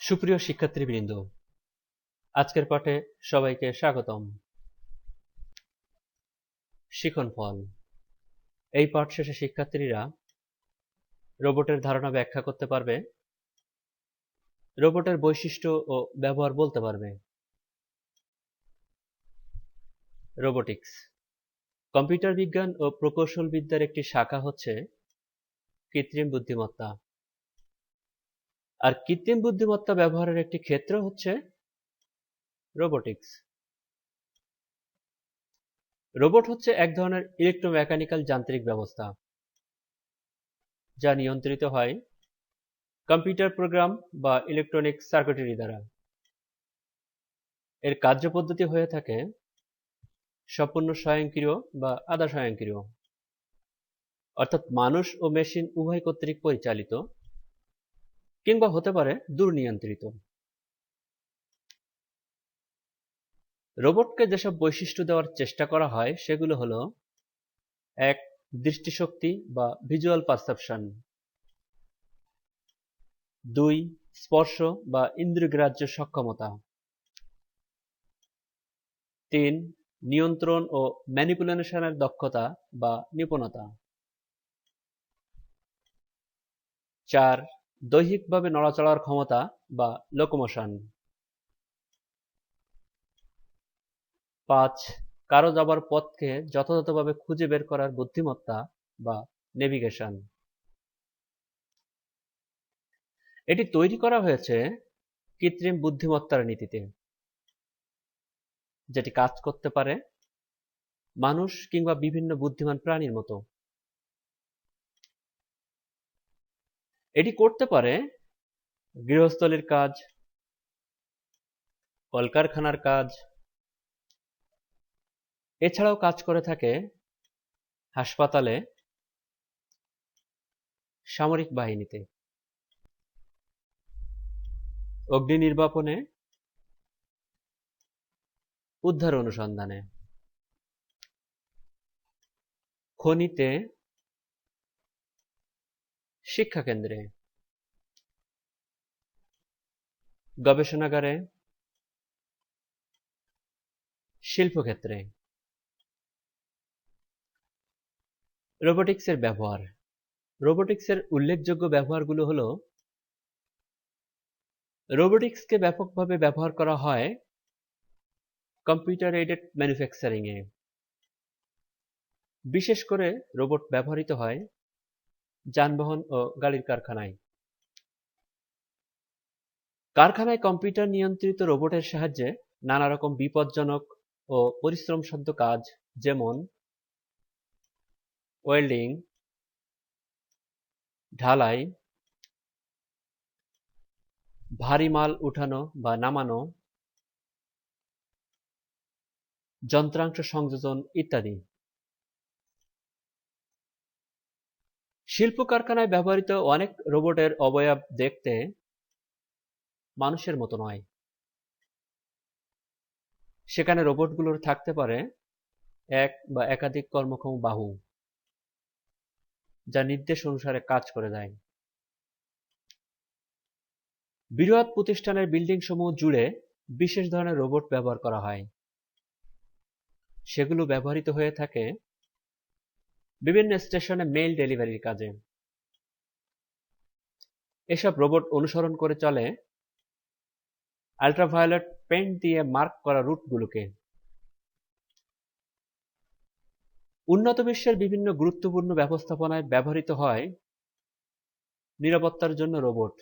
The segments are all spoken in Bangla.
সুপ্রিয় শিক্ষার্থীবৃন্দ, আজকের পাঠে সবাইকে স্বাগতম। শিখন ফল। এই পাঠ শেষে শিক্ষার্থীরা রোবটের ধারণা ব্যাখ্যা করতে পারবে, রোবটের বৈশিষ্ট্য ও ব্যবহার বলতে পারবে। রোবোটিক্স। কম্পিউটার বিজ্ঞান ও প্রকৌশল বিদ্যার একটি শাখা হচ্ছে কৃত্রিম বুদ্ধিমত্তা। আর কৃত্রিম বুদ্ধিমত্তা ব্যবহারের একটি ক্ষেত্র হচ্ছে রোবোটিক্স রোবট হচ্ছে এক ধরনের ইলেকট্রোমেকানিক্যাল যান্ত্রিক ব্যবস্থা যা নিয়ন্ত্রিত হয় কম্পিউটার প্রোগ্রাম বা ইলেকট্রনিক সার্কিটারি দ্বারা। এর কার্যপদ্ধতি হয়ে থাকে সম্পূর্ণ স্বয়ংক্রিয় বা আধা স্বয়ংক্রিয়। অর্থাৎ মানুষ ও মেশিন উভয় কর্তৃক পরিচালিত। কিংবা হতে পারে দুর্নিয়ন্ত্রিত। রোবটকে যেসব বৈশিষ্ট্য দেওয়ার চেষ্টা করা হয়, সেগুলো হলো, এক, দৃষ্টিশক্তি বা ভিজুয়াল পারসেপশন দুই, স্পর্শ বা ইন্দ্রিয়গ্রাহ্য সক্ষমতা। তিন, নিয়ন্ত্রণ ও ম্যানিপুলেশনের দক্ষতা বা নিপুণতা। চার দৈহিকভাবে নড়াচড়ার ক্ষমতা বা লোকোমোশন। পাঁচ, কারও যাবার পথকে যথাযথভাবে খুঁজে বের করার বুদ্ধিমত্তা বা নেভিগেশন। এটি তৈরি করা হয়েছে কৃত্রিম বুদ্ধিমত্তার নীতিতে, যেটি কাজ করতে পারে মানুষ কিংবা বিভিন্ন বুদ্ধিমান প্রাণীর মতো। এটি করতে পারে গৃহস্থলীর কাজ, কলকারখানার কাজ, এছাড়াও কাজ করে থাকে হাসপাতালে, সামরিক বাহিনীতে। অগ্নি নির্বাপনে, উদ্ধার অনুসন্ধানে। খনিতে শিক্ষা কেন্দ্রে। গবেষণাগারে। শিল্পক্ষেত্রে। রোবোটিক্সের ব্যবহার। রোবোটিক্সের উল্লেখযোগ্য ব্যবহারগুলো হলো, রোবোটিক্সকে ব্যাপকভাবে ব্যবহার করা হয় কম্পিউটার এইডেড ম্যানুফ্যাকচারিং এ বিশেষ করে রোবট ব্যবহৃত হয় যানবাহন ও গাড়ির কারখানায়। কারখানায় কম্পিউটার নিয়ন্ত্রিত রোবটের সাহায্যে নানা রকম বিপজ্জনক ও পরিশ্রমসাধ্য কাজ যেমন ওয়েল্ডিং, ঢালাই, ভারী মাল উঠানো বা নামানো, যন্ত্রাংশ সংযোজন ইত্যাদি। শিল্প কারখানায় ব্যবহৃত অনেক রোবটের অবয়ব দেখতে মানুষের মতো নয়। সেখানে রোবটগুলোর থাকতে পারে এক বা একাধিক কর্মক্ষম বাহু, যা নির্দেশ অনুসারে কাজ করে দেয়। বৃহৎ প্রতিষ্ঠানের বিল্ডিং সমূহ জুড়ে বিশেষ ধরনের রোবট ব্যবহার করা হয়। সেগুলো ব্যবহৃত হয়ে থাকে বিভিন্ন স্টেশনে মেইল ডেলিভারির কাজে। এসব রোবট অনুসরণ করে চলে। আল্ট্রাভায়োলেট পেন্ট দিয়ে মার্ক করা রুটগুলোকে উন্নত বিশ্বের বিভিন্ন গুরুত্বপূর্ণ ব্যবস্থাপনায় ব্যবহৃত হয় নিরাপত্তার জন্য রোবট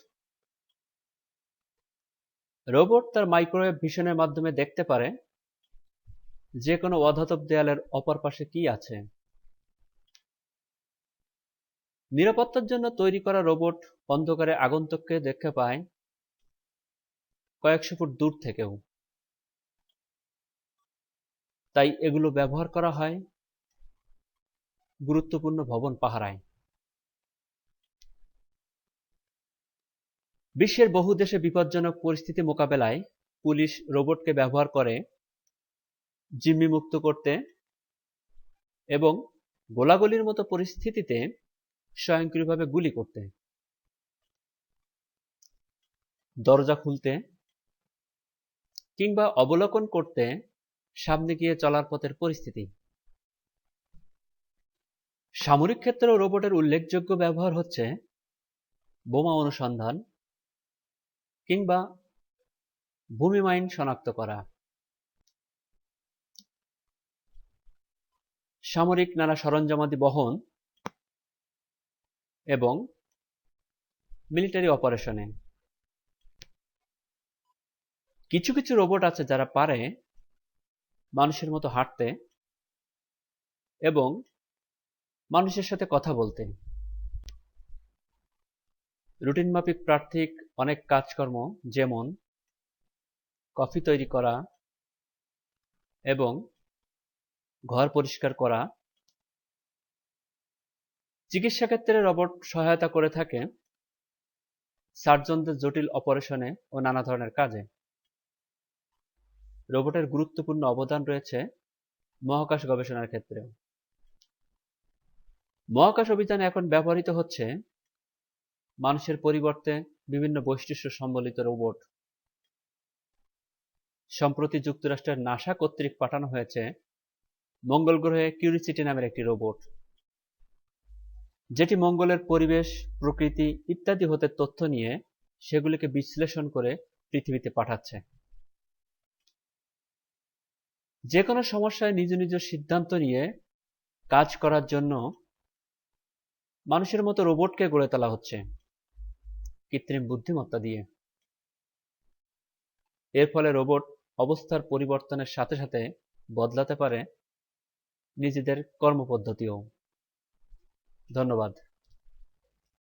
রোবট তার মাইক্রোওয়েভ ভিশনের মাধ্যমে দেখতে পারে যে কোনো অধাতব দেয়ালের অপর পাশে কি আছে। নিরাপত্তার জন্য তৈরি করা রোবট অন্ধকারে আগন্তুককে দেখতে পায় কয়েকশো ফুট দূর থেকেও। তাই এগুলো ব্যবহার করা হয় গুরুত্বপূর্ণ ভবন পাহারায়। বিশ্বের বহু দেশে বিপজ্জনক পরিস্থিতি মোকাবেলায় পুলিশ রোবটকে ব্যবহার করে জিম্মি মুক্ত করতে এবং গোলাগুলির মতো পরিস্থিতিতে স্বয়ংক্রিয়ভাবে গুলি করতে। দরজা খুলতে কিংবা অবলোকন করতে সামনে গিয়ে চলার পথের পরিস্থিতি। সামরিক ক্ষেত্রেও রোবটের উল্লেখযোগ্য ব্যবহার হচ্ছে বোমা অনুসন্ধান কিংবা ভূমি মাইন শনাক্ত করা। সামরিক নানা সরঞ্জামাদি বহন এবং মিলিটারি অপারেশনে কিছু কিছু রোবট আছে যারা পারে মানুষের মতো হাঁটতে এবং মানুষের সাথে কথা বলতে। রুটিন মাফিক প্রার্থিক অনেক কাজকর্ম, যেমন কফি তৈরি করা এবং ঘর পরিষ্কার করা চিকিৎসা ক্ষেত্রে রোবট সহায়তা করে থাকে সার্জনদের জটিল অপারেশনে ও নানা ধরনের কাজে। রোবটের গুরুত্বপূর্ণ অবদান রয়েছে মহাকাশ গবেষণার ক্ষেত্রে মহাকাশ অভিযান এখন ব্যবহৃত হচ্ছে মানুষের পরিবর্তে বিভিন্ন বৈশিষ্ট্য সম্বলিত রোবট। সম্প্রতি যুক্তরাষ্ট্রের নাসা কর্তৃক পাঠানো হয়েছে মঙ্গল গ্রহে কিউরিসিটি নামের একটি রোবট। যেটি মঙ্গলের পরিবেশ, প্রকৃতি ইত্যাদি হতে তথ্য নিয়ে সেগুলিকে বিশ্লেষণ করে পৃথিবীতে পাঠাচ্ছে। যে কোনো সমস্যায় নিজ নিজ সিদ্ধান্ত নিয়ে কাজ করার জন্য মানুষের মতো রোবটকে গড়ে তোলা হচ্ছে কৃত্রিম বুদ্ধিমত্তা দিয়ে। এর ফলে রোবট অবস্থার পরিবর্তনের সাথে সাথে বদলাতে পারে নিজেদের কর্মপদ্ধতিও। ধন্যবাদ।